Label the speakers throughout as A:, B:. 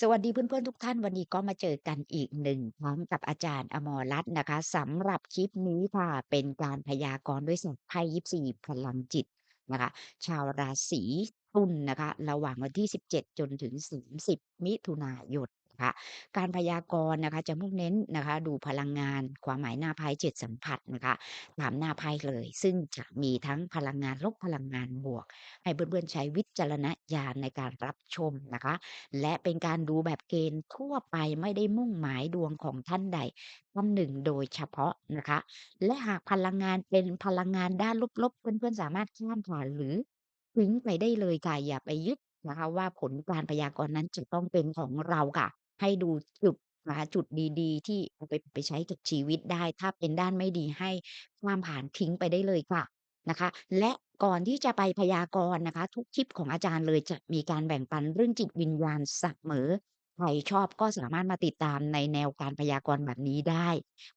A: สวัสดีเพื่อนๆทุกท่าน วันนี้ก็มาเจอกันอีกหนึ่งพร้อมกับอาจารย์อมรรัตน์นะคะสำหรับคลิปนี้ค่ะเป็นการพยากรณ์ด้วยศาสตร์ไพ่ยิปซีพลังจิตนะคะ ชาวราศีตุลนะคะ ระหว่างวันที่ 17 จนถึง 30 มิถุนายน คะการพยากรณ์นะคะจะมุ่งเน้นนะคะ ดูพลังงาน ความหมายหน้าไพ่เจ็ดสัมผัสนะคะตามหน้าไพ่เลย ซึ่งจะมีทั้งพลังงานลบพลังงานบวก ให้เพื่อนๆใช้วิจารณญาณในการรับชมนะคะ และเป็นการดูแบบเกณฑ์ทั่วไปไม่ได้มุ่งหมายดวงของท่านใดท่านหนึ่งโดยเฉพาะนะคะ และหากพลังงานเป็นพลังงานด้านลบๆเพื่อนๆสามารถข้ามผ่านหรือทิ้งไปได้เลยค่ะอย่าไปยึดนะคะว่าผลการพยากรณ์นั้นจะต้องเป็นของเราค่ะ ให้ดูจุดนะคะจุดดี ๆ ที่เอาไป ไปใช้กับชีวิตได้ ถ้าเป็นด้านไม่ดีให้ข้ามผ่านทิ้งไปได้เลยค่ะ นะคะ และก่อนที่จะไปพยากรณ์นะคะ ทุกคลิปของอาจารย์เลยจะมีการแบ่งปันเรื่องจิตวิญญาณเสมอ ใครชอบก็สามารถมาติดตามในแนวการพยากรณ์แบบนี้ได้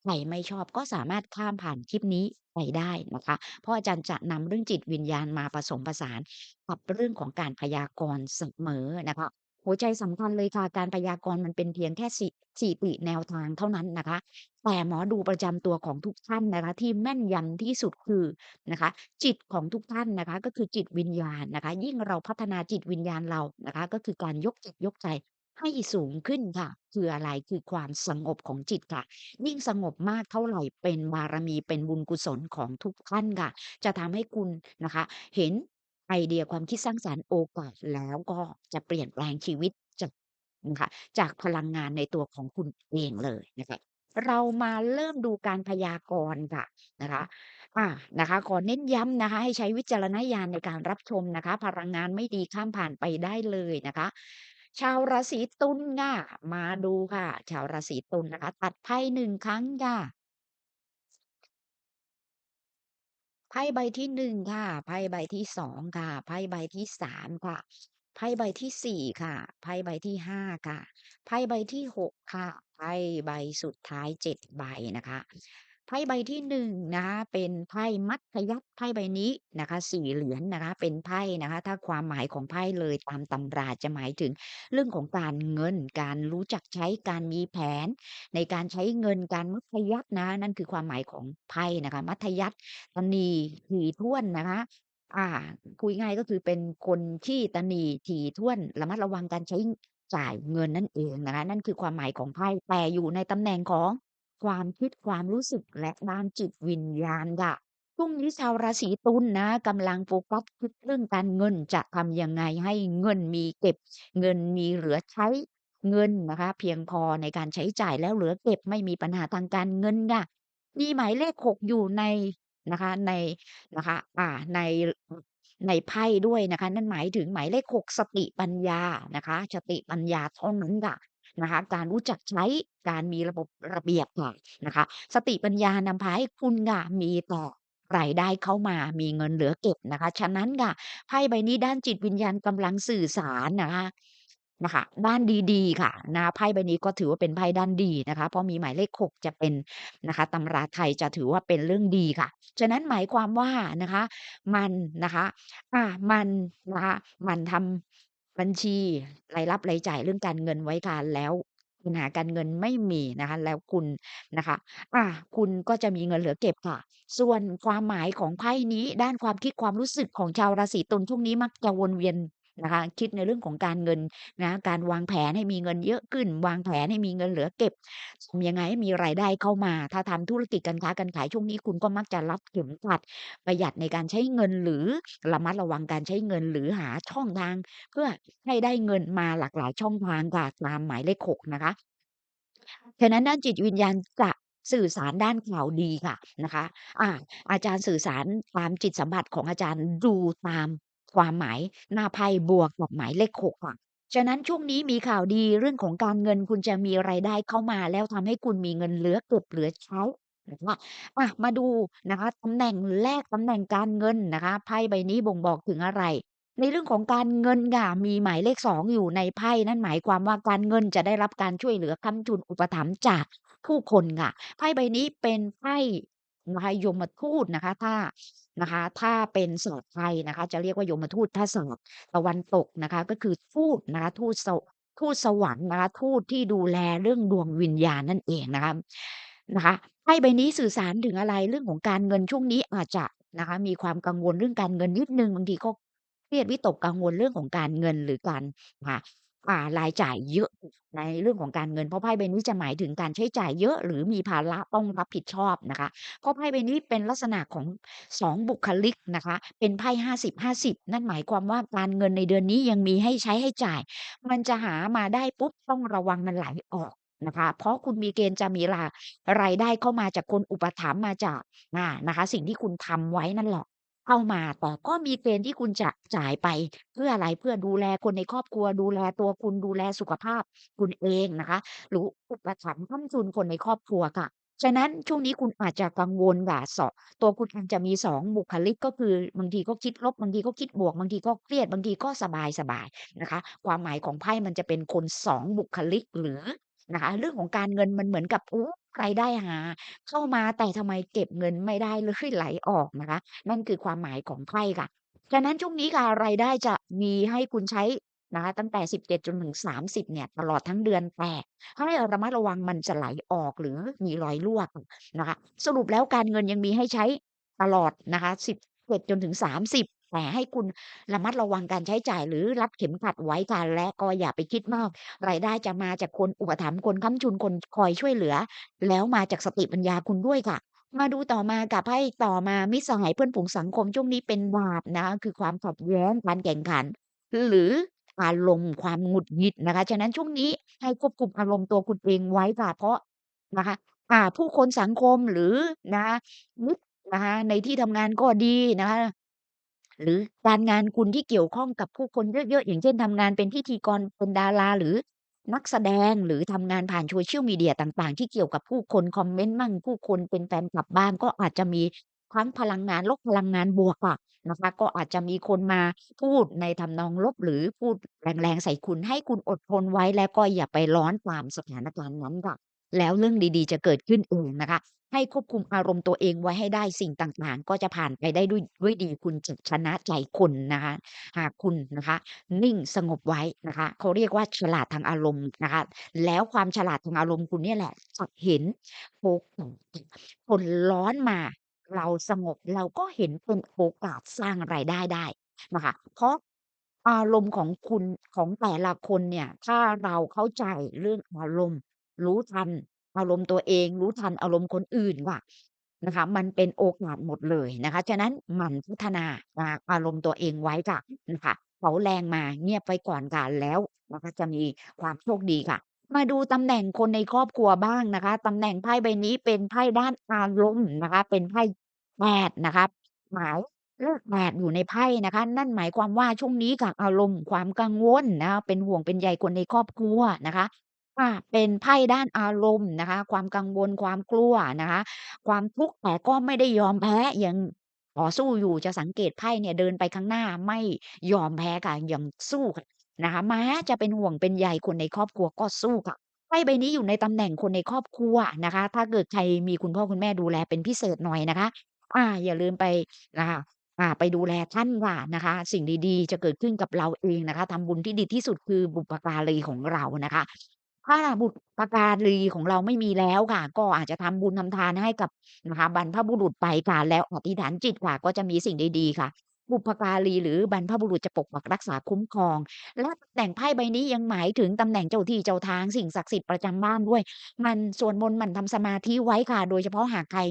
A: ใครไม่ชอบก็สามารถข้ามผ่านคลิปนี้ไปได้นะคะ เพราะอาจารย์จะนำเรื่องจิตวิญญาณมาผสมผสานกับเรื่องของการพยากรณ์เสมอนะคะ หัวใจสำคัญเลยค่ะ การพยากรณ์มันเป็นเพียงแค่สิสิริแนวทางเท่านั้นนะคะ แต่หมอดูประจำตัวของทุกท่านนะคะ ที่แม่นยำที่สุดคือนะคะ จิตของทุกท่านนะคะ ก็คือจิตวิญญาณนะคะ ยิ่งเราพัฒนาจิตวิญญาณเรานะคะ ก็คือการยกจิตยกใจให้สูงขึ้นค่ะ คืออะไรคือความสงบของจิตค่ะ ยิ่งสงบมากเท่าไหร่เป็นบารมีเป็นบุญกุศลของทุกท่านค่ะ จะทำให้คุณนะคะ เห็น ไอเดียความคิดสร้างสรรค์โอกาส แล้วก็จะเปลี่ยนแปลงชีวิตจากนะคะจากพลังงานในตัวของคุณเองเลยนะคะ เรามาเริ่มดูการพยากรณ์ค่ะนะคะอ่านะคะขอเน้นย้ำนะคะ ให้ใช้วิจารณญาณในการรับชมนะคะ พลังงานไม่ดีข้ามผ่านไปได้เลยนะคะ ชาวราศีตุลค่ะมาดูค่ะ ชาวราศีตุลนะคะ ตัดไพ่หนึ่งครั้งค่ะ ไพ่ใบที่หนึ่งค่ะ ไพ่ใบที่สองค่ะ ไพ่ใบที่สามค่ะ ไพ่ใบที่สี่ค่ะ ไพ่ใบที่ห้าค่ะ ไพ่ใบที่หกค่ะ ไพ่ใบสุดท้ายเจ็ดใบนะคะ ไพ่ใบที่หนึ่งนะคะเป็นไพ่มัดทะยัคฆ์ไพ่ใบนี้นะคะสี่เหรียญนะคะ เป็นไพ่นะคะ ถ้าความหมายของไพ่เลยตามตำราจะหมายถึงเรื่องของการเงิน การรู้จักใช้การมีแผน ในการใช้เงินการมัธยัสถ์นะ นั่นคือความหมายของไพ่นะคะ มัธยัสถ์ตณีถี่ถ้วนนะคะอ่า คุยง่ายก็คือเป็นคนที่ตณีถี่ถ้วนระมัดระวังการใช้จ่ายเงินนั่นเองนะคะ นั่นคือความหมายของไพ่แต่อยู่ในตำแหน่งของ ความคิดความรู้สึกและด้านจิตวิญญาณค่ะช่วงนี้ชาวราศีตุลนะกำลังโฟกัสคิดเรื่องการเงินจะทำยังไงให้เงินมีเก็บ เงินมีเหลือใช้เงินนะคะ เพียงพอในการใช้จ่ายแล้วเหลือเก็บไม่มีปัญหาทางการเงินค่ะมีหมายเลข6อยู่ในนะคะในนะคะ อ่าในในไพ่ด้วยนะคะ นั่นหมายถึงหมายเลข6สติปัญญานะคะสติปัญญาเท่านั้นค่ะ นะคะ การรู้จักใช้การมีระบบระเบียบค่ะนะคะ สติปัญญานำพาให้คุณค่ะมีต่อรายได้เข้ามามีเงินเหลือเก็บนะคะ ฉะนั้นค่ะไพ่ใบนี้ด้านจิตวิญญาณกำลังสื่อสารนะคะนะคะด้านดีๆ ค่ะนะไพ่ใบนี้ก็ถือว่าเป็นไพ่ด้านดีนะคะ เพราะมีหมายเลข6จะเป็นนะคะตำราไทยจะถือว่าเป็นเรื่องดีค่ะ ฉะนั้นหมายความว่านะคะ มันนะคะอามันนะคะ มันทำ บัญชีรายรับรายจ่ายเรื่องการเงินไว้ค่ะแล้วปัญหาการเงินไม่มีนะคะ แล้วคุณนะคะอาคุณก็จะมีเงินเหลือเก็บค่ะ ส่วนความหมายของไพ่นี้ด้านความคิดความรู้สึกของชาวราศีตุลช่วงนี้มักจะวนเวียน นะคะคิดในเรื่องของการเงินนะการวางแผนให้มีเงินเยอะขึ้น วางแผนให้มีเงินเหลือเก็บทำยังไงให้มีรายได้เข้ามา ถ้าทำธุรกิจการค้าการขายช่วงนี้คุณก็มักจะรัดเข็มขัดประหยัดในการใช้เงินหรือระมัดระวังการใช้เงินหรือหาช่องทาง เพื่อให้ได้เงินมาหลากหลายช่องทางค่ะตามหมายเลข6นะคะฉะนั้นด้านจิตวิญญาณจะสื่อสารด้านข่าวดีค่ะนะคะอาอาจารย์สื่อสารตามจิตสัมผัสของอาจารย์ดูตาม ความหมายหน้าไพ่บวกกับหมายเลข 6 ค่ะ ฉะนั้นช่วงนี้มีข่าวดีเรื่องของการเงินคุณจะมีรายได้เข้ามาแล้วทำให้คุณมีเงินเหลือเก็บเหลือใช้ นะคะอามาดูนะคะตำแหน่งแรก ตำแหน่งการเงินนะคะ ไพ่ใบนี้บ่งบอกถึงอะไร ในเรื่องของการเงินค่ะ มีหมายเลข 2 อยู่ในไพ่ นั่นหมายความว่าการเงินจะได้รับการช่วยเหลือ ค้ำจุน อุปถัมภ์จากผู้คนค่ะ ไพ่ใบนี้เป็นไพ่ นะคะ ยมทูตนะคะ ถ้านะคะ ถ้าเป็นสตร์ไทยนะคะ จะเรียกว่ายมทูตถ้าสตร์ตะวันตกนะคะ ก็คือทูตนะคะทูตสทูตสวรรค์นะคะทูตที่ดูแลเรื่องดวงวิญญาณนั่นเองนะคะนะคะไพ่ใบนี้สื่อสารถึงอะไรเรื่องของการเงินช่วงนี้อาจจะนะคะ มีความกังวลเรื่องการเงินนิดนึงบางทีก็เครียดวิตกกังวลเรื่องของการเงินหรือการอ่า อ่า รายจ่ายเยอะในเรื่องของการเงิน เพราะไพ่ใบนี้จะหมายถึงการใช้จ่ายเยอะ หรือมีภาระต้องรับผิดชอบนะคะ เพราะไพ่ใบนี้เป็นลักษณะของ 2 บุคลิกนะคะ เป็นไพ่ 50-50 นั่นหมายความว่า การเงินในเดือนนี้ยังมีให้ใช้ให้จ่าย มันจะหามาได้ปุ๊บ ต้องระวังมันไหลออกนะคะ เพราะคุณมีเกณฑ์จะมีรา รายได้เข้ามาจากคนอุปถัมภ์ มาจากอ่านะคะ สิ่งที่คุณทำไว้นั่นแหละ เข้ามา แต่ก็มีเกณฑ์ที่คุณจะจ่ายไป เพื่ออะไร เพื่อดูแลคนในครอบครัว ดูแลตัวคุณ ดูแลสุขภาพคุณเองนะคะ หรืออุปถัมภ์ค้ำจุนคนในครอบครัวค่ะ ฉะนั้นช่วงนี้คุณอาจจะกังวลค่ะ ส ตัวคุณองจะมี 2 บุคลิก ก็คือบางทีก็คิดลบ บางทีก็คิดบวก บางทีก็เครียด บางทีก็สบาย ๆ นะคะ ความหมายของไพ่มันจะเป็นคน 2 บุคลิก หรือ นะคะ เรื่องของการเงินมันเหมือนกับ โอ้ รายได้หาเข้ามา แต่ทำไมเก็บเงินไม่ได้ เลย ไหลออกนะคะ นั่นคือความหมายของไพ่ค่ะฉะนั้นช่วงนี้ค่ะ รายได้จะมีให้คุณใช้นะคะ ตั้งแต่ 17 จนถึง 30 เนี่ย ตลอดทั้งเดือน แต่ให้ระมัดระวังมันจะไหลออก หรือมีรอยรั่วนะคะ สรุปแล้วการเงินยังมีให้ใช้ตลอดนะคะ 17 จนถึง 30 แต่ให้คุณระมัดระวังการใช้จ่ายหรือรัดเข็มขัดไว้ค่ะและก็อย่าไปคิดมาก รายได้จะมาจากคนอุปถัมภ์คนค้ำจุนคนคอยช่วยเหลือ แล้วมาจากสติปัญญาคุณด้วยค่ะ มาดูต่อมาค่ะไพ่ต่อมามิตรสหายเพื่อนฝูงสังคมช่วงนี้เป็นดาบนะ คือความขัดแย้งการแข่งขัน หรืออารมณ์ความหงุดหงิดนะคะ ฉะนั้นช่วงนี้ให้ควบคุมอารมณ์ตัวคุณเองไว้ค่ะเพราะนะคะ อ่า ผู้คนสังคมหรือนะมิตรนะคะในที่ทำงานก็ดีนะคะ หรือการงานคุณที่เกี่ยวข้องกับผู้คนเยอะ ๆ อย่างเช่นทำงานเป็นพิธีกรเป็นดาราหรือนักแสดงหรือทำงานผ่าน Social Media ต่างๆ ที่เกี่ยวกับผู้คนคอมเมนต์มั่งผู้คนเป็นแฟนคลับบ้างก็อาจจะมีทั้งพลังงานลบพลังงานบวกค่ะนะคะก็อาจจะมีคนมาพูดในทำนองลบหรือพูดแรงๆใส่คุณให้คุณอดทนไว้แล้วก็อย่าไปร้อนตามสถานการณ์นั้นค่ะ แล้วเรื่องดีๆ จะเกิดขึ้นเองนะคะ ให้ควบคุมอารมณ์ตัวเองไว้ให้ได้สิ่งต่างๆ ก็จะผ่านไปได้ด้วยด้วยดีคุณจะชนะใจคนนะคะหากคุณนะคะ นิ่งสงบไว้นะคะเขาเรียกว่าฉลาดทางอารมณ์นะคะ แล้วความฉลาดทางอารมณ์คุณเนี่ยแหละจะเห็นโอกาสคนร้อนมา เราสงบเราก็เห็นเป็นโอกาสสร้างรายได้ได้นะคะ เพราะอารมณ์ของคุณของแต่ละคนเนี่ย ถ้าเราเข้าใจเรื่องอารมณ์ รู้ทันอารมณ์ตัวเอง รู้ทันอารมณ์คนอื่นค่ะนะคะ มันเป็นโอกาสหมดเลยนะคะ ฉะนั้นหมั่นพัฒนานะคะอารมณ์ตัวเองไว้ค่ะนะคะเผาแรงมาเงียบไว้ก่อนค่ะแล้วนะคะจะมีความโชคดีค่ะ มาดูตำแหน่งคนในครอบครัวบ้างนะคะตำแหน่งไพ่ใบนี้เป็นไพ่ด้านอารมณ์นะคะ เป็นไพ่8นะคะหมายเลข8อยู่ในไพ่นะคะ นั่นหมายความว่าช่วงนี้ค่ะอารมณ์ความกังวลนะคะเป็นห่วงเป็นใยคนในครอบครัวนะคะ ค่ะ เป็นไพ่ด้านอารมณ์นะคะ ความกังวล ความกลัวนะคะ ความทุกข์ แต่ก็ไม่ได้ยอมแพ้ ยังต่อสู้อยู่ จะสังเกตไพ่เนี่ยเดินไปข้างหน้าไม่ยอมแพ้ค่ะ ยังสู้ค่ะนะคะ แม้จะเป็นห่วงเป็นใยคนในครอบครัวก็สู้ค่ะ ไพ่ใบนี้อยู่ในตำแหน่งคนในครอบครัวนะคะ ถ้าเกิดใครมีคุณพ่อคุณแม่ดูแลเป็นพิเศษหน่อยนะคะ อ่า อย่าลืมไปนะคะอ่า ไปดูแลท่านค่ะนะคะ สิ่งดี ๆ จะเกิดขึ้นกับเราเองนะคะ ทำบุญที่ดีที่สุดคือบุพการีของเรานะคะ ถ้าบุพการีของเราไม่มีแล้วค่ะ ก็อาจจะทำบุญทำทานให้กับนะคะบรรพบุรุษไปค่ะ แล้วอธิษฐานจิตค่ะ ก็จะมีสิ่งดีๆค่ะ บุพการีหรือบรรพบุรุษจะปกปักรักษาคุ้มครอง และตำแหน่งไพ่ใบนี้ยังหมายถึงตำแหน่งเจ้าที่เจ้าทางสิ่งศักดิ์สิทธิ์ประจำบ้านด้วย มันสวดมนต์หมันทำสมาธิไว้ค่ะ โดยเฉพาะหากใคร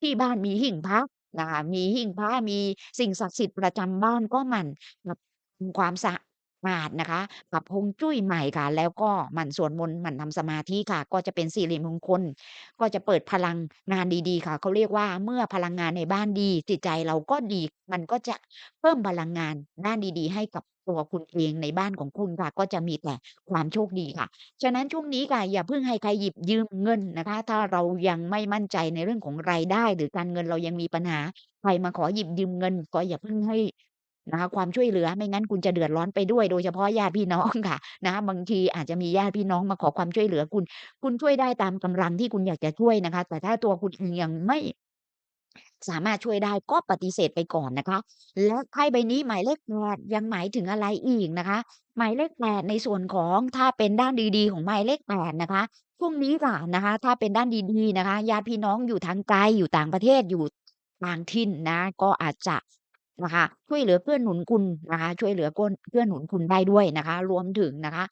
A: ที่บ้านมีหิ้งพระนะคะมีหิ้งพระมีสิ่งศักดิ์สิทธิ์ประจำบ้านก็หมันแบบทำความสะ อาดนะคะปรับฮงจุ้ยใหม่ค่ะ แล้วก็หมั่นสวดมนต์หมั่นทำสมาธิค่ะ ก็จะเป็นสิริมงคล ก็จะเปิดพลังงานดีๆค่ะเขาเรียกว่าเมื่อพลังงานในบ้านดี จิตใจเราก็ดี มันก็จะเพิ่มพลังงานด้านดีๆ ให้กับตัวคุณเองในบ้านของคุณค่ะ ก็จะมีแต่ความโชคดีค่ะ ฉะนั้นช่วงนี้ค่ะอย่าเพิ่งให้ใครหยิบยืมเงินนะคะ ถ้าเรายังไม่มั่นใจในเรื่องของรายได้ หรือการเงินเรายังมีปัญหาใครมาขอหยิบยืมเงิน ก็อย่าเพิ่งให้ นะคะความช่วยเหลือไม่งั้นคุณจะเดือดร้อนไปด้วย โดยเฉพาะญาติพี่น้องค่ะนะคะบางทีอาจจะมีญาติพี่น้องมาขอความช่วยเหลือคุณ คุณช่วยได้ตามกำลังที่คุณอยากจะช่วยนะคะ แต่ถ้าตัวคุณเองยังไม่สามารถช่วยได้ก็ปฏิเสธไปก่อนนะคะ และไพ่ใบนี้หมายเลข8ยังหมายถึงอะไรอีกนะคะ หมายเลข8ในส่วนของถ้าเป็นด้านดีๆ ของหมายเลข8นะคะช่วงนี้ค่ะนะคะ ถ้าเป็นด้านดีๆนะคะญาติพี่น้องอยู่ทางไกลอยู่ต่างประเทศอยู่ต่างถิ่นนะ ก็อาจจะ นะคะ ช่วยเหลือเกื้อนหนุนคุณนะคะ ช่วยเหลือก้นเกื้อนหนุนคุณได้ด้วยนะคะ รวมถึงนะคะ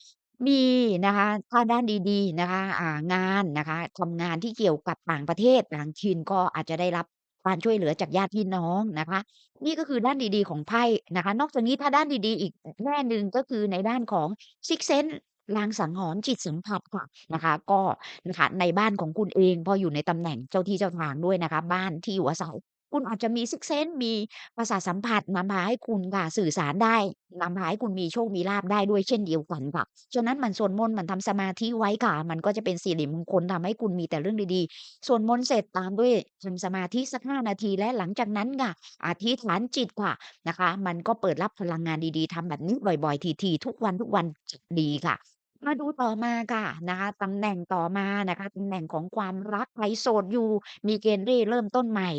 A: มีนะคะ ถ้าด้านดี ๆ นะคะ อ่า งานนะคะทำงานที่เกี่ยวกับต่างประเทศ ต่างถิ่น ก็อาจจะได้รับการช่วยเหลือจากญาติพี่น้องนะคะ นี่ก็คือด้านดี ๆ ของไพ่นะคะ นอกจากนี้ถ้าด้านดี ๆ อีกแง่หนึ่ง ก็คือในด้านของ Sixth Sense ลางสังหรณ์ จิตสัมผัสค่ะนะคะ ก็นะคะในบ้านของคุณเอง พออยู่ในตำแหน่งเจ้าที่เจ้าทางด้วยนะคะ บ้านที่อยู่อาศัย คุณอาจจะมี Sixth Sense มีประสาทสัมผัสนำพาให้คุณค่ะสื่อสารได้นำพาให้คุณมีโชค มีลาภได้ด้วยเช่นเดียวกันค่ะฉะนั้นมันสวดมนต์มันทำสมาธิไว้ค่ะ มันก็จะเป็นสิริมงคลทำให้คุณมีแต่เรื่องดีๆสวดมนต์เสร็จตามด้วยทำสมาธิสัก5นาทีและหลังจากนั้นค่ะอาธิษฐานจิตค่ะนะคะ มันก็เปิดรับพลังงานดีๆทำแบบนี้บ่อยๆถี่ๆทุกวันๆจะดีค่ะ มาดูต่อมาค่ะนะคะ ตำแหน่งต่อมานะคะ ตำแหน่งของความรักใครโสดอยู่ มีเกณฑ์ได้เริ่มต้นใหม่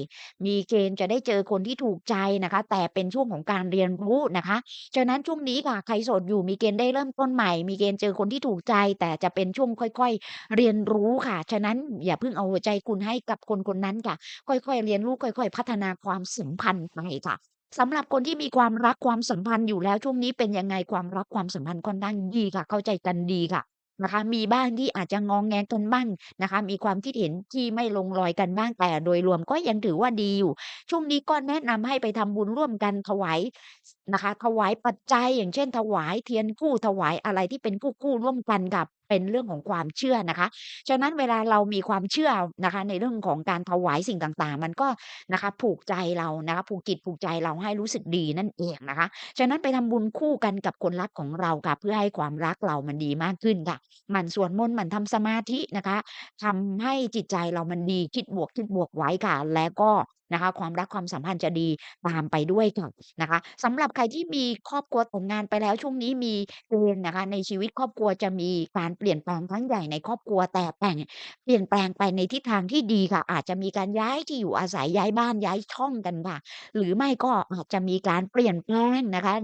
A: มีเกณฑ์จะได้เจอคนที่ถูกใจนะคะ แต่เป็นช่วงของการเรียนรู้นะคะ ฉะนั้นช่วงนี้ค่ะ ใครโสดอยู่ มีเกณฑ์ได้เริ่มต้นใหม่ มีเกณฑ์เจอคนที่ถูกใจ แต่จะเป็นช่วงค่อย ๆ เรียนรู้ค่ะ ฉะนั้นอย่าเพิ่งเอาหัวใจคุณให้กับคนคนนั้นค่ะ ค่อย ๆ เรียนรู้ ค่อย ๆ พัฒนาความสัมพันธ์ไปค่ะ สำหรับคนที่มีความรักความสัมพันธ์อยู่แล้วช่วงนี้เป็นยังไงความรักความสัมพันธ์ค่อนข้างดีค่ะ เข้าใจกันดีค่ะนะคะ มีบ้างที่อาจจะงองแงกันบ้างนะคะ มีความคิดเห็นที่ไม่ลงรอยกันบ้างแต่โดยรวมก็ยังถือว่าดีอยู่ ช่วงนี้ก็แนะนำให้ไปทำบุญร่วมกันถวาย นะคะ ถวายปัจจัยอย่างเช่น ถวายเทียนคู่ถวายอะไรที่เป็นคู่ๆร่วมกันค่ะเป็นเรื่องของความเชื่อนะคะ ฉะนั้นเวลาเรามีความเชื่อนะคะ ในเรื่องของการถวายสิ่งต่างๆ มันก็นะคะผูกใจเรานะคะผูกจิตผูกใจเราให้รู้สึกดีนั่นเองนะคะ ฉะนั้นไปทำบุญคู่กันกับคนรักของเราค่ะเพื่อให้ความรักเรามันดีมากขึ้นค่ะหมั่นสวดมนต์หมั่นทำสมาธินะคะทำให้จิตใจเรามันดีคิดบวกๆไว้ค่ะ แล้วก็นะคะ ความรักความสัมพันธ์จะดีตามไปด้วยค่ะนะคะสำหรับใครที่มีครอบครัวแต่งงานไปแล้วช่วงนี้มีเกณฑ์นะคะ ในชีวิตครอบครัวจะมีการเปลี่ยนแปลงครั้งใหญ่ในครอบครัวแต่แต่งเปลี่ยนแปลงไปในทิศทางที่ดีค่ะ อาจจะมีการย้ายที่อยู่อาศัยย้ายบ้านย้ายช่องกันค่ะ หรือไม่ก็อาจจะมีการเปลี่ยนแปลงนะคะ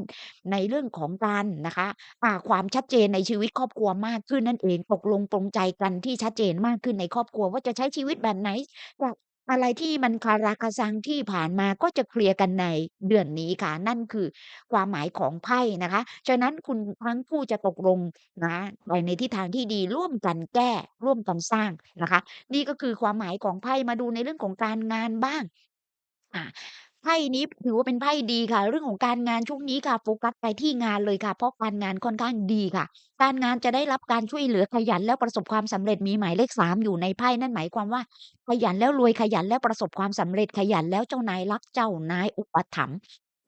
A: ในเรื่องของการนะคะอ่าความชัดเจนในชีวิตครอบครัวมากขึ้นนั่นเองตกลงปลงใจกันที่ชัดเจนมากขึ้นในครอบครัวว่าจะใช้ชีวิตแบบไหนกับ อะไรที่มันคาราคาซังที่ผ่านมา ก็จะเคลียร์กันในเดือนนี้ค่ะ นั่นคือความหมายของไพ่นะคะ ฉะนั้นคุณทั้งคู่จะตกลงนะคะ ไปในทิศทางที่ดี ร่วมกันแก้ ร่วมกันสร้างนะคะ นี่ก็คือความหมายของไพ่ มาดูในเรื่องของการงานบ้าง อ่า ไพ่นี้ถือว่าเป็นไพ่ดีค่ะ เรื่องของการงานช่วงนี้ค่ะโฟกัสไปที่งานเลยค่ะ เพราะการงานค่อนข้างดีค่ะ การงานจะได้รับการช่วยเหลือขยันแล้วประสบความสำเร็จมีหมายเลขสามอยู่ในไพ่นั่นหมายความว่า ขยันแล้วรวยขยันแล้วประสบความสำเร็จขยันแล้วเจ้านายรักเจ้านายอุปถัมภ์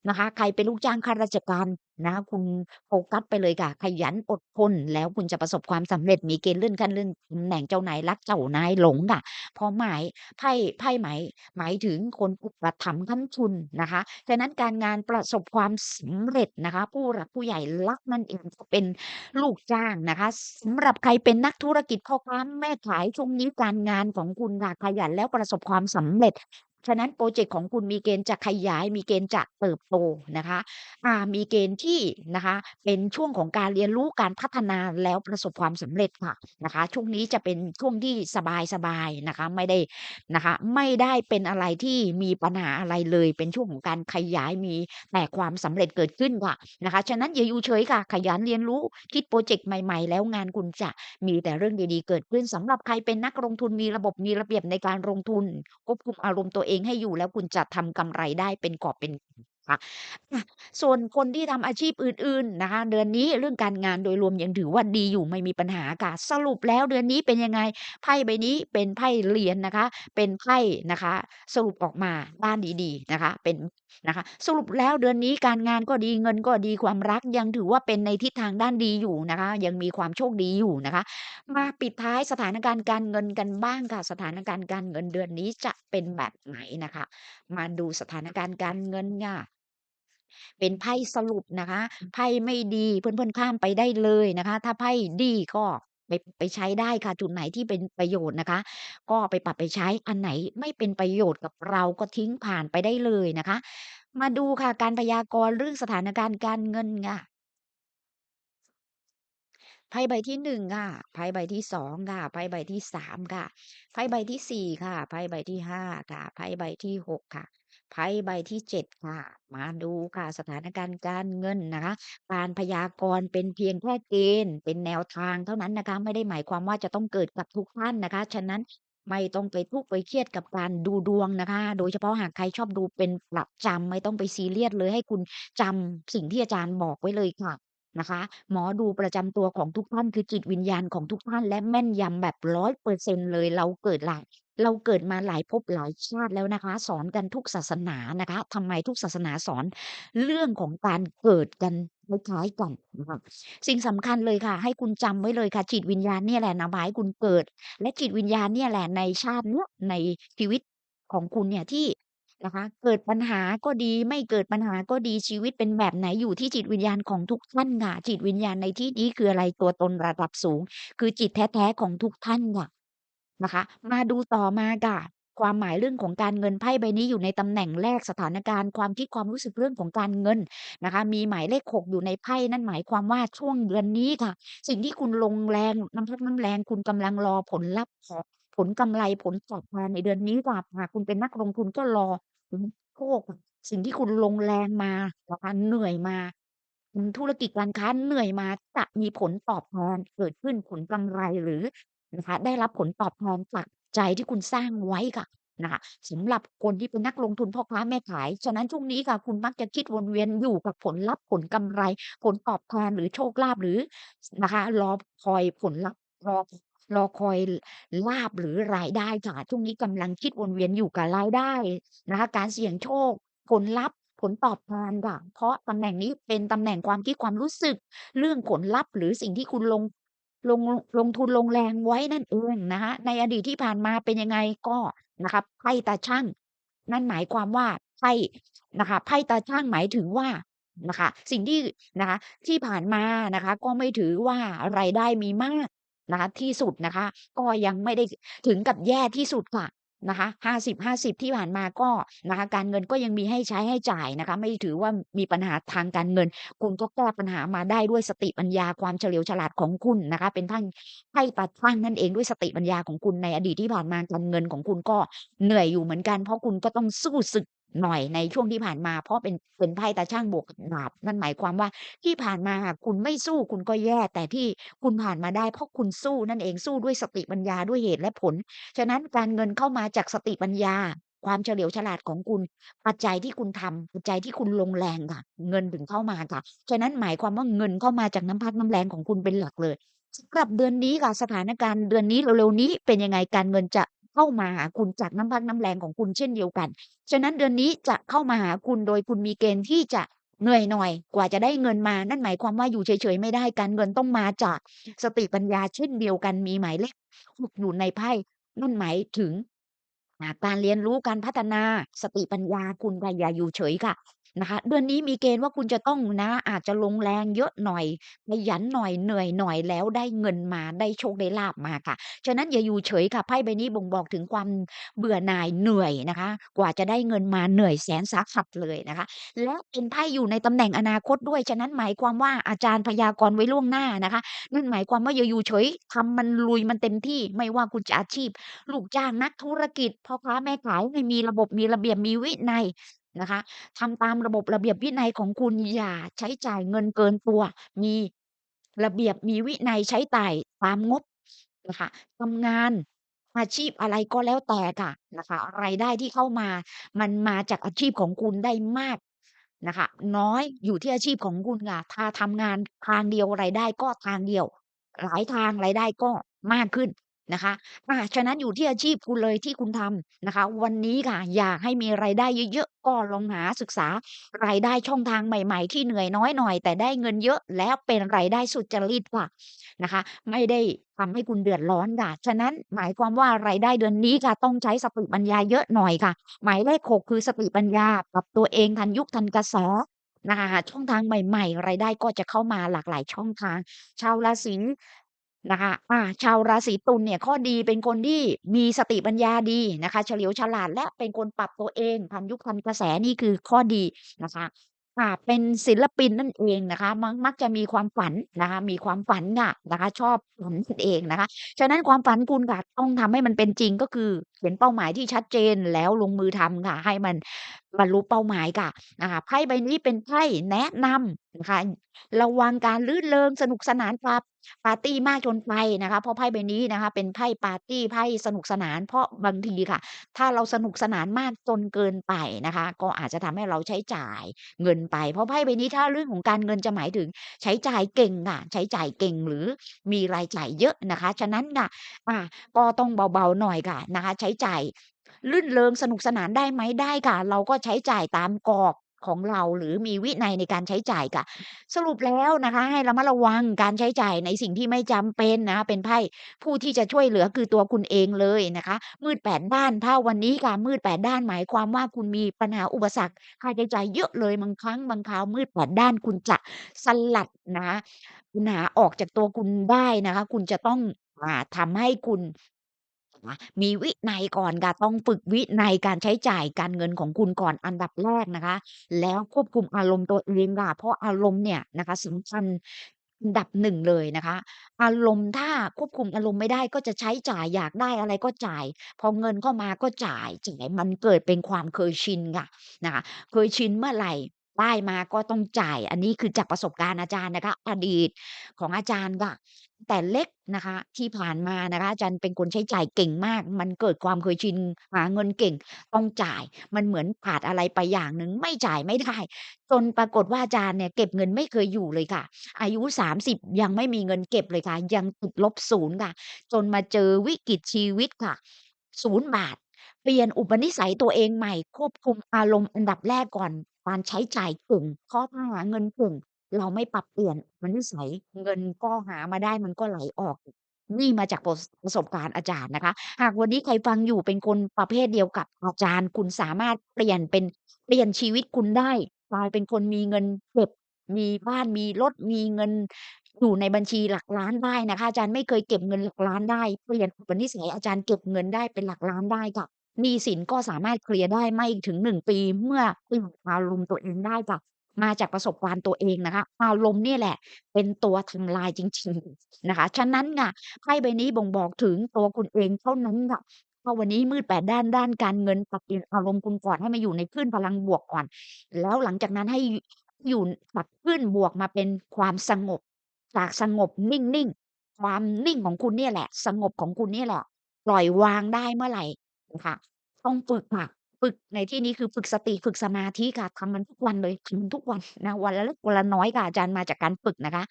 A: นะคะ ใครเป็นลูกจ้างข้าราชการนะคะคุณโฟกัสไปเลยค่ะ ขยันอดทน แล้วคุณจะประสบความสำเร็จ มีเกณฑ์เลื่อนขั้นเลื่อนตำแหน่งเจ้านายรักเจ้านายหลงค่ะ เพราะหมายไพ่ไพ่หมายหมายถึงคนอุปถัมภ์ค้ำจุนนะคะฉะนั้นการงานประสบความสำเร็จนะคะ ผู้หลักผู้ใหญ่รักนั่นเองจะเป็นลูกจ้างนะคะสำหรับใครเป็นนักธุรกิจพ่อค้าแม่ขายช่วงนี้การงานของคุณค่ะขยันแล้วประสบความสำเร็จ ฉะนั้นพรเจกต์ของคุณมีเกณฑ์จะขยาย มีเกณฑ์จะเติบโตนะคะอ่ามีเกณฑ์ที่นะคะเป็นช่วงของการเรียนรู้การพัฒนาแล้วประสบความสำเร็จค่ะนะคะ ช่วงนี้จะเป็นช่วงที่สบายๆนะคะไม่ได้นะคะไม่ได้เป็นอะไรที่มีปัญหาอะไรเลย เป็นช่วงของการขยายมีแต่ความสำเร็จเกิดขึ้นค่ะนะคะฉะนั้นอย่าอยู่เฉยค่ะ ขยันเรียนรู้คิดพรเจกต์ใหม่ ๆ แล้วงานคุณจะมีแต่เรื่องดีๆเกิดขึ้นสำหรับใครเป็นนักลงทุนมีระบบมีระเบียบในการลงทุนควบคุมอารมณ์ตัวเองเองให้อยู่แล้วคุณจะทำกำไรได้เป็นกอบเป็น ค่ะ อะ ส่วนคนที่ทำอาชีพอื่น ๆ นะคะ เดือนนี้เรื่องการงานโดยรวมยังถือว่าดีอยู่ ไม่มีปัญหาค่ะ สรุปแล้วเดือนนี้เป็นยังไง ไพ่ใบนี้เป็นไพ่เหรียญนะคะ เป็นไพ่นะคะ สรุปออกมาด้านดี ๆ นะคะ เป็น นะคะ สรุปแล้วเดือนนี้การงานก็ดี เงินก็ดี ความรักยังถือว่าเป็นในทิศทางด้านดีอยู่นะคะ ยังมีความโชคดีอยู่นะคะ มาปิดท้ายสถานการณ์การเงินกันบ้างค่ะ สถานการณ์การเงินเดือนนี้จะเป็นแบบไหนนะคะ มาดูสถานการณ์การเงินค่ะ เป็นไพ่สรุปนะคะ ไพ่ไม่ดีเพื่อนๆข้ามไปได้เลยนะคะ ถ้าไพ่ดีก็ไปไปใช้ได้ค่ะจุดไหนที่เป็นประโยชน์นะคะ ก็ไปปรับไปใช้อันไหนไม่เป็นประโยชน์กับเราก็ทิ้งผ่านไปได้เลยนะคะ มาดูค่ะการพยากรณ์เรื่องสถานการณ์การเงินค่ะไพ่ใบที่1ค่ะไพ่ใบที่2ค่ะไพ่ใบที่3ค่ะไพ่ใบที่4ค่ะไพ่ใบที่5ค่ะไพ่ใบที่6ค่ะ ไพ่ใบที่ 7 ค่ะ มาดูค่ะ สถานการณ์การเงินนะคะ การพยากรณ์เป็นเพียงแค่เกณฑ์ เป็นแนวทางเท่านั้นนะคะ ไม่ได้หมายความว่าจะต้องเกิดกับทุกท่านนะคะ ฉะนั้นไม่ต้องไปทุกข์ไปเครียดกับการดูดวงนะคะ โดยเฉพาะหากใครชอบดูเป็นประจำไม่ต้องไปซีเรียสเลย ให้คุณจำสิ่งที่อาจารย์บอกไว้เลยค่ะ นะคะ หมอดูประจำตัวของทุกท่าน คือจิตวิญญาณของทุกท่าน และแม่นยำแบบ 100%เลย เราเกิดหลาย เราเกิดมาหลายภพหลายชาติแล้วนะคะ สอนกันทุกศาสนานะคะ ทำไมทุกศาสนาสอนเรื่องของการเกิดกันคล้ายๆกันนะคะสิ่งสำคัญเลยค่ะ ให้คุณจำไว้เลยค่ะ จิตวิญญาณเนี่ยแหละนำพาให้คุณเกิด และจิตวิญญาณเนี่ยแหละในชาติเนี้ยในชีวิตของคุณเนี่ยที่ นะคะ เกิดปัญหาก็ดี ไม่เกิดปัญหาก็ดีชีวิตเป็นแบบไหนอยู่ที่จิตวิญญาณของทุกท่านค่ะ จิตวิญญาณในที่นี้คืออะไรตัวตนระดับสูง คือจิตแท้ๆของทุกท่านค่ะนะคะ มาดูต่อมาค่ะความหมายเรื่องของการเงินไพ่ใบนี้อยู่ในตำแหน่งแรกสถานการณ์ความคิดความรู้สึกเรื่องของการเงินนะคะ มีหมายเลข6อยู่ในไพ่นั่นหมายความว่าช่วงเดือนนี้ค่ะ สิ่งที่คุณลงแรงน้ำพักน้ำแรงคุณกำลังรอผลลัพธ์ของผลกำไรผลตอบแทนในเดือนนี้ค่ะหากคุณเป็นนักลงทุนก็รอ อือฮึโชคสิ่งที่คุณลงแรงมานะคะเหนื่อยมา อืม ธุรกิจการค้าเหนื่อยมา จะมีผลตอบแทนเกิดขึ้น ผลกำไร หรือนะคะ ได้รับผลตอบแทนจากใจที่คุณสร้างไว้ค่ะ นะคะ สำหรับคนที่เป็นนักลงทุน พ่อค้าแม่ขาย ฉะนั้นช่วงนี้ค่ะ คุณมักจะคิดวนเวียนอยู่กับผลลัพธ์ ผลกำไร ผลตอบแทน หรือโชคลาภ หรือ นะคะ รอคอยผลลัพธ์ รอ รอคอยลาภหรือรายได้ค่ะช่วงนี้กำลังคิดวนเวียนอยู่กับรายได้นะคะ การเสี่ยงโชค ผลลัพธ์ ผลตอบแทนค่ะ เพราะตำแหน่งนี้เป็นตำแหน่งความคิดความรู้สึก เรื่องผลลัพธ์ หรือสิ่งที่คุณลงลงลงทุนลงแรงไว้นั่นเองนะคะในอดีตที่ผ่านมาเป็นยังไงก็นะคะไพ่ตาชั่งนั่นหมายความว่าไพ่นะคะไพ่ตาชั่งหมายถึงว่านะคะ สิ่งที่นะคะที่ผ่านมานะคะ ก็ไม่ถือว่ารายได้มีมาก นะคะที่สุดนะคะ ก็ยังไม่ได้ถึงกับแย่ที่สุดค่ะนะคะ50-50ที่ผ่านมาก็นะคะการเงินก็ยังมีให้ใช้ให้จ่ายนะคะ ไม่ถือว่ามีปัญหาทางการเงิน คุณก็แก้ปัญหามาได้ด้วยสติปัญญาความเฉลียวฉลาดของคุณนะคะ เป็นทั้งไพ่ตาชั่งนั่นเองด้วยสติปัญญาของคุณในอดีตที่ผ่านมาการเงินของคุณก็เหนื่อยอยู่เหมือนกัน เพราะคุณก็ต้องสู้ศึก หน่อยในช่วงที่ผ่านมา เพราะเป็นเป็นไพ่ตาชั่งบวกกับดาบนั่นหมายความว่าที่ผ่านมาหากคุณไม่สู้คุณก็แย่ แต่ที่คุณผ่านมาได้เพราะคุณสู้นั่นเองสู้ด้วยสติปัญญาด้วยเหตุและผล ฉะนั้นการเงินเข้ามาจากสติปัญญา ความเฉลียวฉลาดของคุณปัจจัยที่คุณทำปัจจัยที่คุณลงแรงค่ะ เงินถึงเข้ามาค่ะฉะนั้นหมายความว่าเงินเข้ามาจากน้ำพักน้ำแรงของคุณเป็นหลักเลยสำหรับเดือนนี้ค่ะสถานการณ์เดือนนี้เร็วๆนี้เป็นยังไงการเงินจะ เข้ามาหาคุณจากน้ำพักน้ำแรงของคุณเช่นเดียวกัน ฉะนั้นเดือนนี้จะเข้ามาหาคุณโดยคุณมีเกณฑ์ที่จะเหนื่อยหน่อยกว่าจะได้เงินมา นั่นหมายความว่าอยู่เฉยๆไม่ได้การเงินต้องมาจากสติปัญญาเช่นเดียวกันมีหมายเลข6อยู่ในไพ่นั่นหมายถึงการเรียนรู้การพัฒนาสติปัญญาคุณค่ะอย่าอยู่เฉยค่ะ นะคะ เดือนนี้มีเกณฑ์ว่าคุณจะต้องนะ อาจจะลงแรงเยอะหน่อยขยันหน่อยเหนื่อยหน่อยแล้วได้เงินมาได้โชคได้ลาภมาค่ะ ฉะนั้นอย่าอยู่เฉยค่ะไพ่ใบนี้บ่งบอกถึงความเบื่อหน่ายเหนื่อยนะคะ กว่าจะได้เงินมาเหนื่อยแสนสาหัสเลยนะคะ และเป็นไพ่อยู่ในตำแหน่งอนาคตด้วย ฉะนั้นหมายความว่าอาจารย์พยากรณ์ไว้ล่วงหน้านะคะ นั่นหมายความว่าอย่าอยู่เฉยทำมันลุยมันเต็มที่ไม่ว่าคุณจะอาชีพ ลูกจ้างนักธุรกิจพ่อค้าแม่ขายให้มีระบบมีระเบียบมีวินัย นะคะทำตามระบบระเบียบวินัยของคุณ อย่าใช้จ่ายเงินเกินตัว มีระเบียบ มีวินัยใช้จ่ายตามงบนะคะ ทำงาน อาชีพอะไรก็แล้วแต่ค่ะนะคะ รายได้ที่เข้ามา มันมาจากอาชีพของคุณได้มากนะคะ น้อยอยู่ที่อาชีพของคุณค่ะ ถ้าทำงานทางเดียวรายได้ก็ทางเดียว หลายทางรายได้ก็มากขึ้น นะคะอาฉะนั้นอยู่ที่อาชีพคุณเลยที่คุณทำนะคะ วันนี้ค่ะ อยากให้มีรายได้เยอะๆ ก็ลองหาศึกษารายได้ช่องทางใหม่ ๆ ที่เหนื่อยน้อยหน่อย แต่ได้เงินเยอะแล้วเป็นรายได้สุจริตค่ะนะคะ ไม่ได้ทำให้คุณเดือดร้อนค่ะ ฉะนั้นหมายความว่ารายได้เดือนนี้ค่ะ ต้องใช้สติปัญญาเยอะหน่อยค่ะ หมายเลข6คือสติปัญญาปรับตัวเองทันยุคทันกระแสนะคะหาช่องทางใหม่ ๆ รายได้ก็จะเข้ามาหลากหลายช่องทาง ชาวราศี นะคะอาชาวราศีตุลเนี่ยข้อดีเป็นคนที่มีสติปัญญาดีนะคะ เฉลียวฉลาดและเป็นคนปรับตัวเองทันยุคทันกระแสนี่คือข้อดีนะคะอ่าเป็นศิลปินนั่นเองนะคะ มักมักจะมีความฝันนะคะ มีความฝันค่ะนะคะ ชอบฝันนั่นเองนะคะ ฉะนั้นความฝันคุณค่ะต้องทำให้มันเป็นจริงก็คือเขียนเป้าหมายที่ชัดเจนแล้วลงมือทำค่ะให้มัน บรรลุเป้าหมายค่ะนะคะไพ่ใบนี้เป็นไพ่แนะนำนะคะระวังการรื่นเริงสนุกสนานกับปาร์ตี้มากจนไปนะคะ เพราะไพ่ใบนี้นะคะ เป็นไพ่ปาร์ตี้ไพ่สนุกสนานเพราะบางทีค่ะ ถ้าเราสนุกสนานมากจนเกินไปนะคะ ก็อาจจะทำให้เราใช้จ่ายเงินไป เพราะไพ่ใบนี้ถ้าเรื่องของการเงินจะหมายถึงใช้จ่ายเก่งค่ะ ใช้จ่ายเก่งหรือมีรายจ่ายเยอะนะคะ ฉะนั้นค่ะอ่าก็ต้องเบาๆหน่อยค่ะนะคะ ใช้จ่าย รื่นเริงสนุกสนานได้ไหม?ได้ค่ะ เราก็ใช้จ่ายตามกรอบของเราหรือมีวินัยในการใช้จ่ายค่ะ สรุปแล้วนะคะ ให้ระมัดระวังการใช้จ่ายในสิ่งที่ไม่จำเป็นนะ เป็นไพ่ผู้ที่จะช่วยเหลือคือตัวคุณเองเลยนะคะ มืด8ด้านถ้าวันนี้ค่ะมืด8ด้านหมายความว่าคุณมีปัญหาอุปสรรคค่าใช้จ่ายเยอะเลยบางครั้งบางคราวมืด8ด้านคุณจะสลัดนะคะปัญหาออกจากตัวคุณได้นะคะ คุณจะต้องอ่าทำให้คุณ นะมีวินัยก่อนค่ะต้องฝึกวินัยการใช้จ่ายการเงินของคุณก่อนอันดับแรกนะคะ แล้วควบคุมอารมณ์ตัวเองค่ะเพราะอารมณ์เนี่ยนะคะสำคัญอันดับ1เลยนะคะ อารมณ์ถ้าควบคุมอารมณ์ไม่ได้ก็จะใช้จ่ายอยากได้อะไรก็จ่าย พอเงินเข้ามาก็จ่ายจ่ายมันเกิดเป็นความเคยชินค่ะนะคะเคยชินเมื่อไหร่ได้มาก็ต้องจ่าย อันนี้คือจากประสบการณ์อาจารย์นะคะ อดีตของอาจารย์ค่ะ แต่เล็กนะคะ ที่ผ่านมานะคะอาจารย์เป็นคนใช้จ่ายเก่งมาก มันเกิดความเคยชินหาเงินเก่งต้องจ่าย มันเหมือนขาดอะไรไปอย่างหนึ่งไม่จ่ายไม่ได้ จนปรากฏว่าอาจารย์เนี่ยเก็บเงินไม่เคยอยู่เลยค่ะ อายุ 30 ยังไม่มีเงินเก็บเลยค่ะ ยังติดลบ0ค่ะ จนมาเจอวิกฤตชีวิตค่ะ0บาท เปลี่ยนอุปนิสัยตัวเองใหม่ควบคุมอารมณ์อันดับแรกก่อนการใช้จ่ายเก่งเพราะถ้าหาเงินเก่ง เราไม่ปรับเปลี่ยนอุปนิสัย เงินก็หามาได้มันก็ไหลออก นี่มาจากประส ประสบการณ์อาจารย์นะคะ หากวันนี้ใครฟังอยู่เป็นคนประเภทเดียวกับอาจารย์ คุณสามารถเปลี่ยนเป็น เปลี่ยนชีวิตคุณได้ กลายเป็นคนมีเงินเก็บ มีบ้าน มีรถ มีเงินอยู่ในบัญชีหลักล้านได้นะคะ อาจารย์ไม่เคยเก็บเงินหลักล้านได้ เปลี่ยนอุปนิสัยอาจารย์เก็บเงินได้เป็นหลักล้านได้ค่ะ หนี้สินก็สามารถเคลียร์ได้ไม่ถึง 1 ปี เมื่อเปลี่ยนอารมณ์ตัวเองได้ค่ะ มาจากประสบการณ์ตัวเองนะคะ อารมณ์เนี่ยแหละเป็นตัวทำลายจริง ๆ นะคะ ฉะนั้นค่ะ ไพ่ใบนี้บ่งบอกถึงตัวคุณเองเท่านั้นค่ะว่าวันนี้มืด8ด้านด้านการเงินปรับเปลี่ยนอารมณ์คุณก่อนให้มาอยู่ในคลื่นพลังบวกก่อน แล้วหลังจากนั้นให้อยู่ปรับคลื่นบวกมาเป็นความสงบ จากสงบนิ่งๆความนิ่งของคุณเนี่ยแหละ สงบของคุณเนี่ยแหละ ปล่อยวางได้เมื่อไหร่นะคะต้องฝึกค่ะ ฝึกในที่นี้คือฝึกสติ ฝึกสมาธิค่ะ ทำมันทุกวันเลย ทำมันทุกวันนะ วันละเล็กวันละน้อยค่ะ อาจารย์มาจากการฝึกนะคะ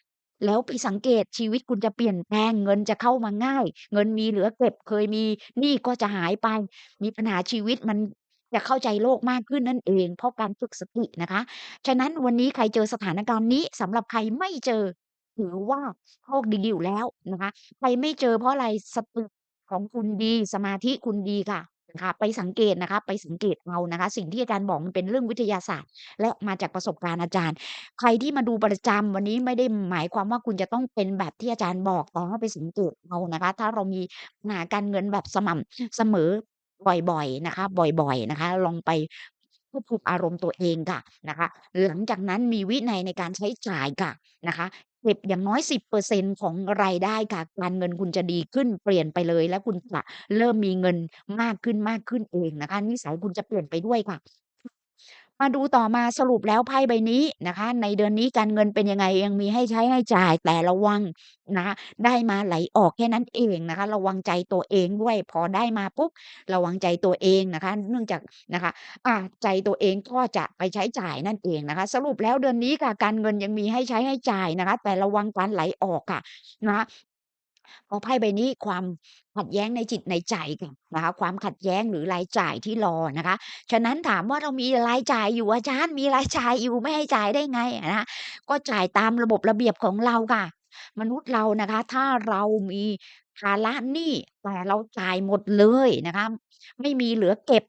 A: แล้วไปสังเกตชีวิตคุณจะเปลี่ยนแปลง เงินจะเข้ามาง่าย เงินมีเหลือเก็บ เคยมีหนี้ก็จะหายไป มีปัญหาชีวิตมันจะเข้าใจโลกมากขึ้นนั่นเอง เพราะการฝึกสตินะคะ ฉะนั้นวันนี้ใครเจอสถานการณ์นี้สำหรับใครไม่เจอ ถือว่าโชคดีอยู่แล้วนะคะ ใครไม่เจอเพราะอะไร สติของคุณดี สมาธิคุณดีค่ะ ค่ะไปสังเกตนะคะ ไปสังเกตเอานะคะ สิ่งที่อาจารย์บอกมันเป็นเรื่องวิทยาศาสตร์ และมาจากประสบการณ์อาจารย์ ใครที่มาดูประจำวันนี้ไม่ได้หมายความว่าคุณจะต้องเป็นแบบที่อาจารย์บอกแต่ให้ไปสังเกตเอานะคะ ถ้าเรามีปัญหาการเงินแบบสม่ำเสมอบ่อยๆนะคะ บ่อยๆนะคะ ลองไปควบคุมอารมณ์ตัวเองค่ะนะคะ หลังจากนั้นมีวินัยในการใช้จ่ายค่ะนะคะ เก็บอย่างน้อย 10%ของรายได้ค่ะการเงินคุณจะดีขึ้นเปลี่ยนไปเลย แล้วคุณจะเริ่มมีเงินมากขึ้นมากขึ้นเองนะคะนิสัยคุณจะเปลี่ยนไปด้วยค่ะ มาดูต่อมาสรุปแล้วไพ่ใบนี้นะคะ ในเดือนนี้การเงินเป็นยังไงยังมีให้ใช้ให้จ่ายแต่ระวังนะได้มาไหลออกแค่นั้นเองนะคะ ระวังใจตัวเองด้วยพอได้มาปุ๊บระวังใจตัวเองนะคะ เนื่องจากนะคะอาใจตัวเองก็จะไปใช้จ่ายนั่นเองนะคะ สรุปแล้วเดือนนี้ค่ะการเงินยังมีให้ใช้ให้จ่ายนะคะ แต่ระวังการไหลออกค่ะนะคะ เพราะไพ่ใบนี้ความขัดแย้งในจิตในใจค่ะนะคะ ความขัดแย้งหรือรายจ่ายที่รอนะคะ ฉะนั้นถามว่าเรามีรายจ่ายอยู่อาจารย์มีรายจ่ายอยู่ไม่ให้จ่ายได้ไงนะคะก็จ่ายตามระบบระเบียบของเราค่ะ มนุษย์เรานะคะ ถ้าเรามีภาระหนี้แต่เราจ่ายหมดเลยนะคะ ไม่มีเหลือเก็บ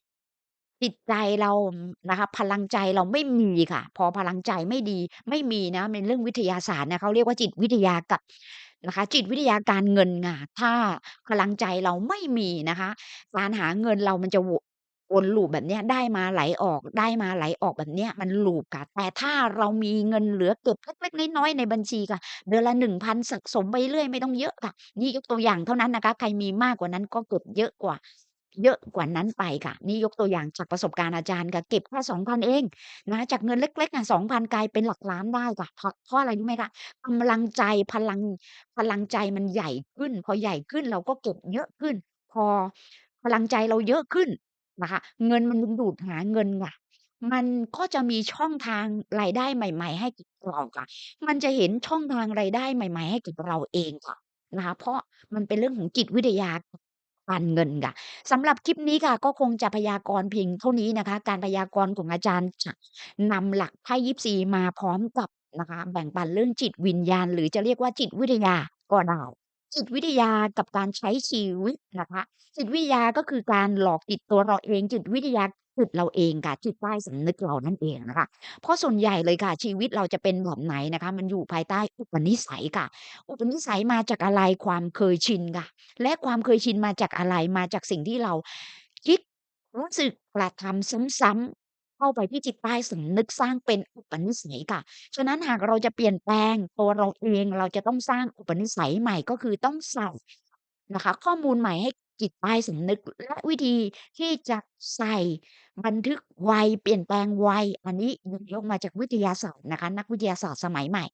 A: จิตใจเรานะคะพลังใจเราไม่มีค่ะ พอพลังใจไม่ดีไม่มีนะเป็นเรื่องวิทยาศาสตร์นะเขาเรียกว่าจิตวิทยากับ นะคะ จิตวิทยาการเงินค่ะ ถ้าพลังใจเราไม่มีนะคะ การหาเงินเรามันจะ ว วนลูปแบบเนี้ย ได้มาไหลออก ได้มาไหลออกแบบเนี้ย มันลูปค่ะ แต่ถ้าเรามีเงินเหลือเก็บเล็ก ๆ น้อย ๆ ในบัญชีค่ะ เดือนละ 1,000 สะสมไปเรื่อย ไม่ต้องเยอะค่ะ นี่ยกตัวอย่างเท่านั้นนะคะ ใครมีมากกว่านั้นก็เก็บเยอะกว่า เยอะกว่านั้นไปค่ะ นี่ยกตัวอย่างจากประสบการณ์อาจารย์ค่ะ เก็บแค่2,000เองนะจากเงินเล็กๆอะ2,000กลายเป็นหลักล้านได้ค่ะเพราะเพราะอะไรรู้ไหมคะ?กำลังใจพลังพลังใจมันใหญ่ขึ้น พอใหญ่ขึ้นเราก็เก็บเยอะขึ้น พอพลังใจเราเยอะขึ้นนะคะ เงินมันดึงดูดหาเงินค่ะ มันก็จะมีช่องทางรายได้ใหม่ ๆ ให้กับเราค่ะ มันจะเห็นช่องทางรายได้ใหม่ ๆ ให้กับเราเองค่ะนะคะเพราะมันเป็นเรื่องของจิตวิทยา การเงินค่ะ สำหรับคลิปนี้ค่ะ ก็คงจะพยากรณ์เพียงเท่านี้นะคะ การพยากรณ์ของอาจารย์จะนำหลักไพ่ยิปซีมาพร้อมกับนะคะ แบ่งปันเรื่องจิตวิญญาณ หรือจะเรียกว่าจิตวิทยาก็ได้ จิตวิทยากับการใช้ชีวิตนะคะ จิตวิทยาก็คือการหลอกจิตตัวเราเอง จิตวิทยาจิตเราเองค่ะจิตใต้สำนึกเรานั่นเองนะคะ เพราะส่วนใหญ่เลยค่ะ ชีวิตเราจะเป็นแบบไหนนะคะ มันอยู่ภายใต้อุปนิสัยค่ะ อุปนิสัยมาจากอะไร?ความเคยชินค่ะ และความเคยชินมาจากอะไร?มาจากสิ่งที่เราคิดรู้สึกกระทำซ้ำ เข้าไปที่จิตใต้สำนึกสร้างเป็นอุปนิสัยค่ะ ฉะนั้นหากเราจะเปลี่ยนแปลงตัวเราเองเราจะต้องสร้างอุปนิสัยใหม่ก็คือต้องใส่นะคะ ข้อมูลใหม่ให้จิตใต้สำนึกและวิธีที่จะใส่บันทึกไวเปลี่ยนแปลงไวอันนี้ยิบยกมาจากวิทยาศาสตร์นะคะ นักวิทยาศาสตร์สมัยใหม่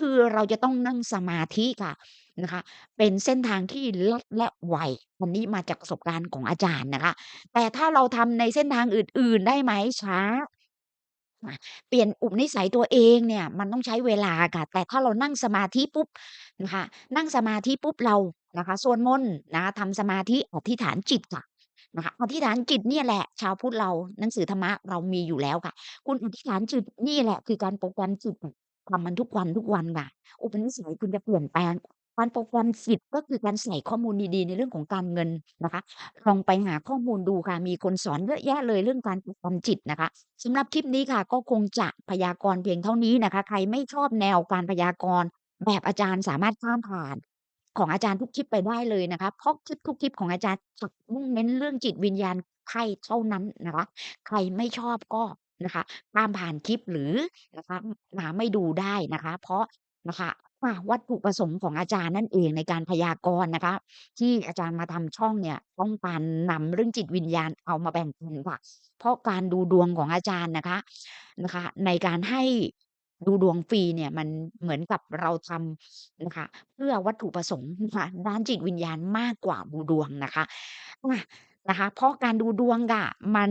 A: คือเราจะต้องนั่งสมาธิค่ะ นะคะ เป็นเส้นทางที่ลัดและไวอันนี้มาจากประสบการณ์ของอาจารย์นะคะ แต่ถ้าเราทำในเส้นทางอื่น ๆ ได้ไหม?ช้า เปลี่ยนอุปนิสัยตัวเองเนี่ย มันต้องใช้เวลาค่ะ แต่ถ้าเรานั่งสมาธิปุ๊บนะคะ นั่งสมาธิปุ๊บเรานะคะสวดมนต์นะคะทำสมาธิอธิษฐานจิตค่ะนะคะอธิษฐานจิตเนี่ยแหละ ชาวพุทธเราหนังสือธรรมะเรามีอยู่แล้วค่ะ คุณอธิษฐานจิตนี่แหละ คือการโปรแกรมจิตค่ะทำมันทุกวันค่ะ อุปนิสัยคุณจะเปลี่ยนแปลง การโปรแกรมจิตก็คือการใส่ข้อมูลดี ๆ ในเรื่องของการเงินนะคะ ลองไปหาข้อมูลดูค่ะ มีคนสอนเยอะแยะเลยเรื่องการโปรแกรมจิตนะคะ สำหรับคลิปนี้ค่ะ ก็คงจะพยากรณ์เพียงเท่านี้นะคะ ใครไม่ชอบแนวการพยากรณ์แบบอาจารย์ สามารถข้ามผ่าน ของอาจารย์ทุกคลิปไปได้เลยนะคะ เพราะคลิปทุกคลิปของอาจารย์จะมุ่งเน้นเรื่องจิตวิญญาณไพ่เท่านั้นนะคะ ใครไม่ชอบก็นะคะ ข้ามผ่านคลิปหรือนะคะอ่าไม่ดูได้นะคะ เพราะนะคะ อ่าวัตถุประสงค์ของอาจารย์นั่นเองในการพยากรณ์นะคะ ที่อาจารย์มาทำช่องเนี่ย ต้องการนำเรื่องจิตวิญญาณเอามาแบ่งปันค่ะ เพราะการดูดวงของอาจารย์นะคะนะคะ ในการให้ดูดวงฟรีเนี่ยมันเหมือนกับเราทำนะคะ เพื่อวัตถุประสงค์นะคะด้านจิตวิญญาณมากกว่าดูดวงนะคะอา นะคะ เพราะการดูดวงอะมัน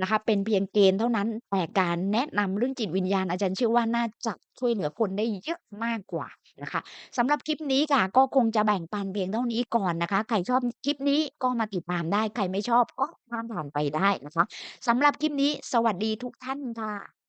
A: นะคะ เป็นเพียงเกณฑ์เท่านั้น แต่การแนะนำเรื่องจิตวิญญาณ อาจารย์เชื่อว่า น่าจะช่วยเหลือคนได้เยอะมากกว่านะคะ สำหรับคลิปนี้ค่ะ ก็คงจะแบ่งปันเพียงเท่านี้ก่อนนะคะ ใครชอบคลิปนี้ก็มาติดตามได้ ใครไม่ชอบก็ข้ามผ่านไปได้นะคะ สำหรับคลิปนี้ สวัสดีทุกท่านค่ะ